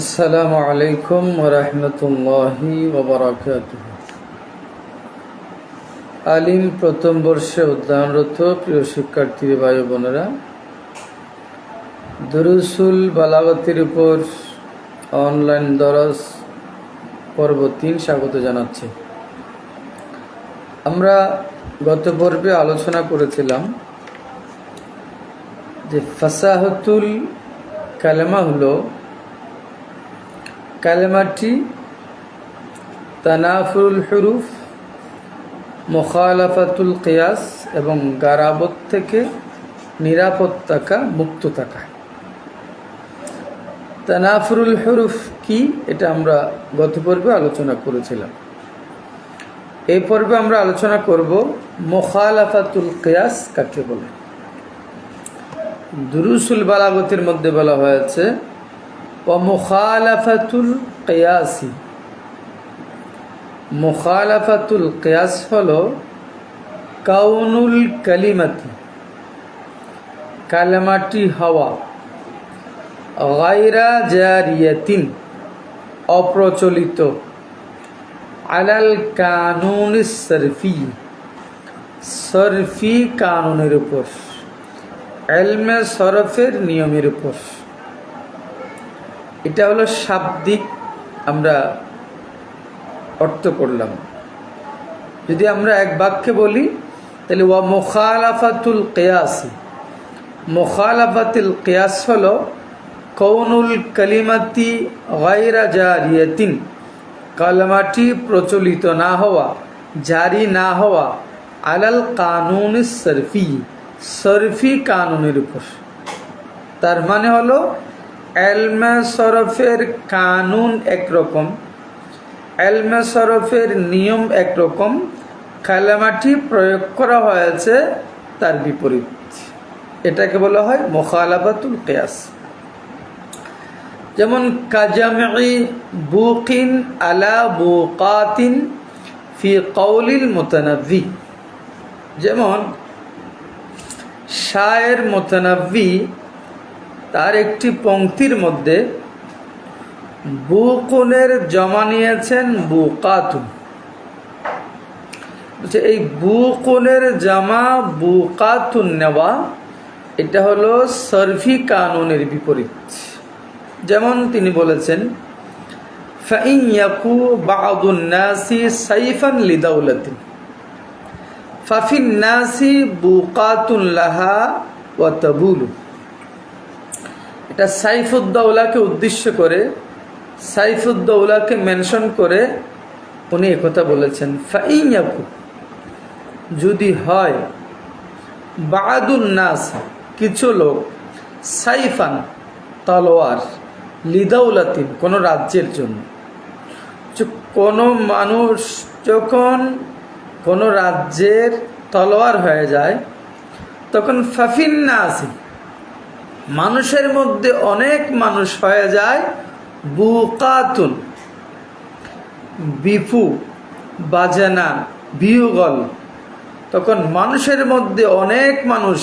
আসসালামু আলাইকুম রহমতুল্লাহি ওবরাকাতুহ আলিম প্রথম বর্ষে অধ্যয়নরত প্রিয় শিক্ষার্থী ভাই বোনেরা, দরুসুল বালাগতির উপর অনলাইন দরস পর্ব তিন স্বাগত জানাচ্ছি। আমরা গত পর্বে আলোচনা করেছিলাম যে ফাসাহতুল কালেমা হলো কালেমাটি তানাফুল হরুফ মোখালাফাতুল কেয়াস এবং গারাবত থেকে নিরাপদ থাকা মুক্ত থাকা। তানাফরুল হরুফ কি? এটা আমরা গত পর্বে আলোচনা করেছিলাম। এই পর্বে আমরা আলোচনা করব মোখালাফাতুল কেয়াস কাকে বলে। দুরুসুল বালাগতির মধ্যে বলা হয়েছে মুখালাফাতুল কেয়াসি। মুখালাফাতুল কেয়াস হল কাউনুল কালিমাতি, কালামাটি হওয়া গাইরা জারিয়াতিন, অপ্রচলিত, আলাল কানুন সরফি সরফি কানুনের উপর এলমে সরফের নিয়মের উপর। এটা হলো শাব্দিক আমরা অর্থ করলাম। যদি আমরা এক বাক্যে বলি, তাহলে ওয়া মোখালাফাতুল কেয়াসি। মোখালাফাতুল কেয়াস হলো কৌনুল কালিমাতি গাইরা জারিয়াতিন, কালমাটি প্রচলিত না হওয়া, জারি না হওয়া, আলাল কানুন সরফি সরফি কানুনের উপর। তার মানে হলো এলমে সরফের কানুন একরকম এলমে সরফের নিয়ম একরকম, কালামাটি প্রয়োগ করা হয়েছে তার বিপরীত। এটাকে বলা হয় মোখালাবাতুল কেয়াস। যেমন কাজামি বুকিন আলা বুকাতিন ফি কৌলিল মোতানবি। যেমন, শায়ের মোতানবি তার একটি পংক্তির মধ্যে, বুকুনের জমা নিয়েছেন বুকাতুন। এই বুকুনের জামা, বুকাতুন নেওয়া, এটা হলো সরফি কানুনের বিপরীত। যেমন তিনি বলেছেন, ফাইন ইয়াকু বাদুন নাসি সাইফান লিদাউলাতিন ফাফিন নাসি বুকাতুন লাহা ওয়া তাবুলু এটা সাইফুদ্দৌলাকে উদ্দেশ্য করে, সাইফুদ্দৌলাকে মেনশন করে উনি একথা বলেছেন, ফাইয়াকু, যদি হয়, বাদুন নাস, কিছু লোক, সাইফান, তলোয়ার, লিদাউলাতিন, কোনো রাজ্যের জন্য। কোনো মানুষ যখন কোনো রাজ্যের তলোয়ার হয়ে যায়, তখন ফাফিন না আসি মানুষের মধ্যে অনেক মানুষ হয়ে যায় বুকাতুন বিফু বাজানা বিউগল তখন মানুষের মধ্যে অনেক মানুষ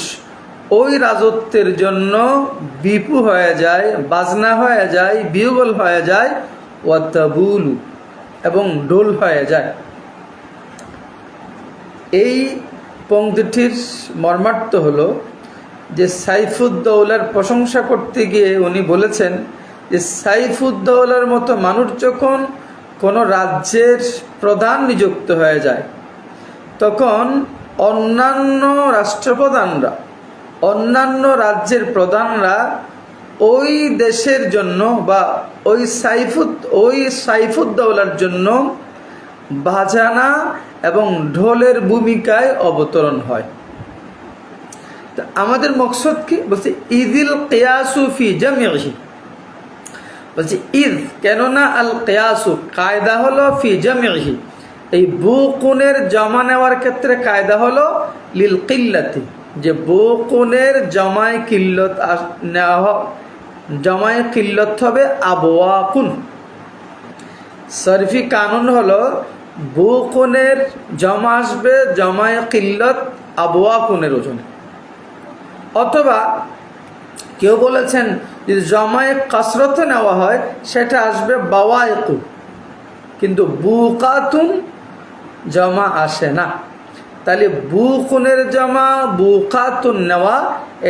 ওই রাজত্বের জন্য বিপু হয়ে যায়, বাজনা হয়ে যায় বিউগল হয়ে যায় ওয়াতাবুলু এবং ডোল হয়ে যায়। এই পংক্তিটির মর্মার্থ হলো যে সাইফুদ্দৌলার প্রশংসা করতে গিয়ে উনি বলেছেন যে সাইফুদ্দৌলার মতো মানুষ যখন কোনো রাজ্যের প্রধান নিযুক্ত হয়ে যায়, তখন অন্যান্য রাষ্ট্রপ্রধানরা, অন্যান্য রাজ্যের প্রধানরা ওই দেশের জন্য বা ওই সাইফুদ, ওই সাইফুদ্দৌলার জন্য বাজানা এবং ঢোলের ভূমিকায় অবতরণ হয়। আমাদের মকসদ কি? বলছে, ইদিল কেয়াসুফি জামিহি বলছে ঈদ কেননা আল কেয়াসু কায়দা হলো ফি জামিহি এই বুকুনের জমা নেওয়ার ক্ষেত্রে কায়দা হলো লিল কিল্লাতি। যে বুকুনের জমায় কিল্লত নেওয়া হোক জমায় কিল্লত হবে আবওয়াকুন। সরফি কানুন হলো, বুকুনের জমা আসবে জমায় কিল্লত আবওয়াকুনের ওজনে। অথবা কেউ বলেছেন যদি জমায়ে কাসরতে নেওয়া হয়, সেটা আসবে বাওয়ায়কু কিন্তু বুকাতুন জমা আসে না। তাহলে বুকুনের জমা, বুকাতুন নেওয়া,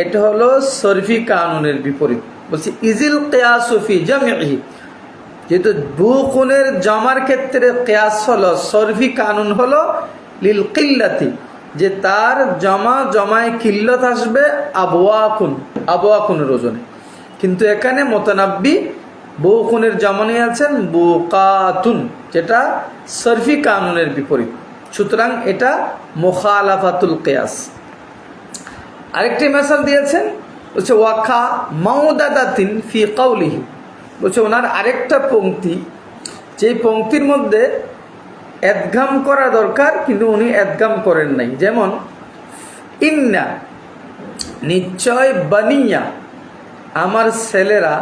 এটা হলো সরফি কানুনের বিপরীত। বলছি, ইজিল কেয়াসুফি জমিহি যেহেতু বুকুনের জমার ক্ষেত্রে কেয়াস হলো, সরফি কানুন হলো লিল কিল্লাতি। যে তার জমা জমায় কিল্লত আসবে আবওয়াকুন, আবওয়াকুনের ওজনে। কিন্তু এখানে মোতানাব্বি জমা নিয়ে আছেন বোকাতুন, যেটা সরফি কানুনের বিপরীত। সুতরাং এটা মোখালাফাতুল কেয়াস। আরেকটি মেসাল দিয়েছেন, বলছে ওয়াখা মাউদাদাতিন ফি কাউলিহি বলছে, ওনার আরেকটা পংক্তি যেই পংক্তির মধ্যে এদগাম করা দরকার, কিন্তু উনি এদগাম করেন নাই। যেমন, ইন্না নিশ্চয় বানিয়া আমার ছেলেরা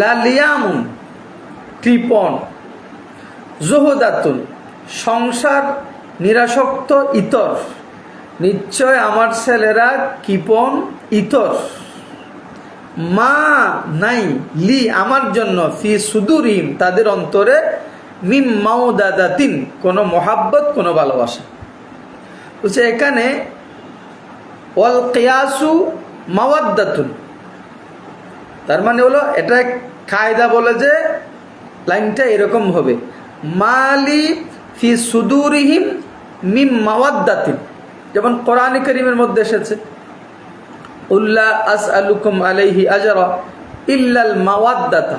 লালিয়ামুন, কৃপণ, জোহদাতুন, সংসার নিরাসক্ত ইতর। নিশ্চয় আমার ছেলেরা কৃপণ, ইতর। মা নাই, লি আমার জন্য, ফি সুদুরিম, তাদের অন্তরে মিম মাউদাদাতিন, কোনো মহাব্বত, কোনো ভালোবাসা। বলছে, এখানে ওয়াল কেয়াসু মাওয়াদ্দাতুন। তার মানে হলো, এটা কায়দা বলে যে, লাইনটা এরকম হবে। মালি ফি সুদুরিহিম মিম মাওয়াদ্দাতিন। যেমন কোরআন করিমের মধ্যে এসেছে উল্লাহ আস আলুকুম আলাইহি আজরা ইল্লাল মাওয়াদ্দাতা।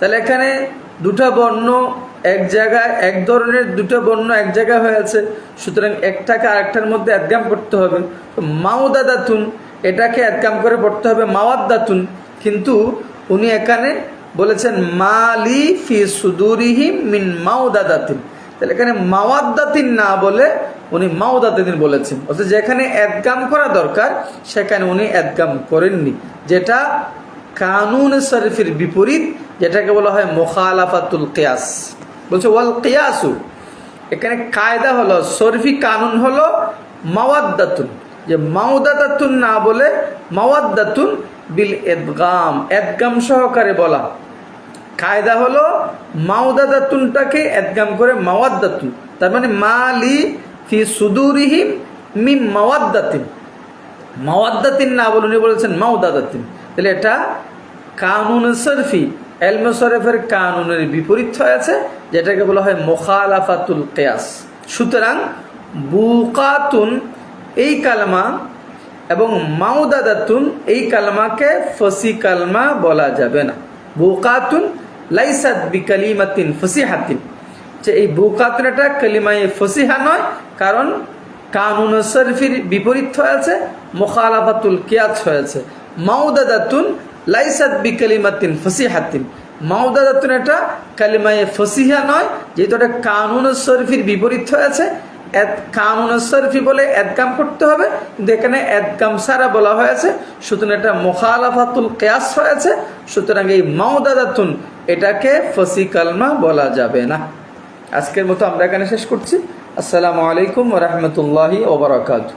তাহলে এখানে দুটা বর্ণ এক জায়গায় এক ধরনের দুটো বর্ণ এক জায়গায় হয়েছে সুতরাং একটাকে আরেকটার মধ্যে একগাম করতে হবে। মাউদাদাতুন, এটাকে একগাম করে পড়তে হবে মাওয়াদ্দাতুন। কিন্তু উনি এখানে বলেছেন, মালি ফি সুদুরিহিম মিন মাউদাদাতিন। তাহলে এখানে মাওয়াদ্দাতিন না বলে উনি মাউদাতিন বলেছেন। অর্থাৎ যেখানে একগাম করা দরকার, সেখানে উনি একগাম করেননি। যেটা কানুন শরীফের বিপরীত, যেটাকে বলা হয় মোখালাফাতুল কেয়াস। বলছে, ওয়াল কেয়াসু। এখানে কায়দা হলো, শরীফি কানুন হলো মাওয়াদ্দাতুন। যে মাউদাদাতুন না বলে মাওয়াদ্দাতুন বিল এদগাম। এদগাম সহকারে বলা। কায়দা হলো মাউদাদাতুনটাকে এদগাম করে মাওয়াদ্দাতুন। তার মানে মালি ফি সুদুরিহিম মিম মাওয়াদ্দাতিন। মাওয়াদ্দাতিন না বলে উনি বলেছেন মাউদাদাতিন তাহলে এটা কানুন শরফি। এলমে শরফের কানুনের বিপরীত হয়েছে যেটাকে বলা হয় মোখালাফাতুল কেয়াস। সুতরাং বুকাতুন এই কালমা এবং মাউদাদাতুন এই কালমাকে ফসি কালমা বলা যাবে না। বুকাতুন লাইসাদ বিকালিমাতিন ফসিহাতিন। যে এই বুকাতুন এটা কালিমায় ফসিহা নয়, কারণ কানুন শরফির বিপরীত হয়েছে মোখালাফাতুল কিয়াত হয়েছে মাউদাদাতুন লাইসাদ বিকালিমাতিন ফসিহাতিন। মাউদাদাতুন এটা কালিমায়ে ফসিহা নয়, যেহেতু এটা কানুন শরফির বিপরীত হয়েছে কানুন শরফি বলে এদকাম করতে হবে, কিন্তু এখানে এদকাম সারা বলা হয়েছে সুতরাং এটা মোখালাফাতুল কেয়াস হয়েছে সুতরাং এই মাউদাদাতুন এটাকে ফসি কালমা বলা যাবে না। আজকের মতো আমরা এখানে শেষ করছি। আসসালামু আলাইকুম রহমতুল্লাহি ওবরাকাতু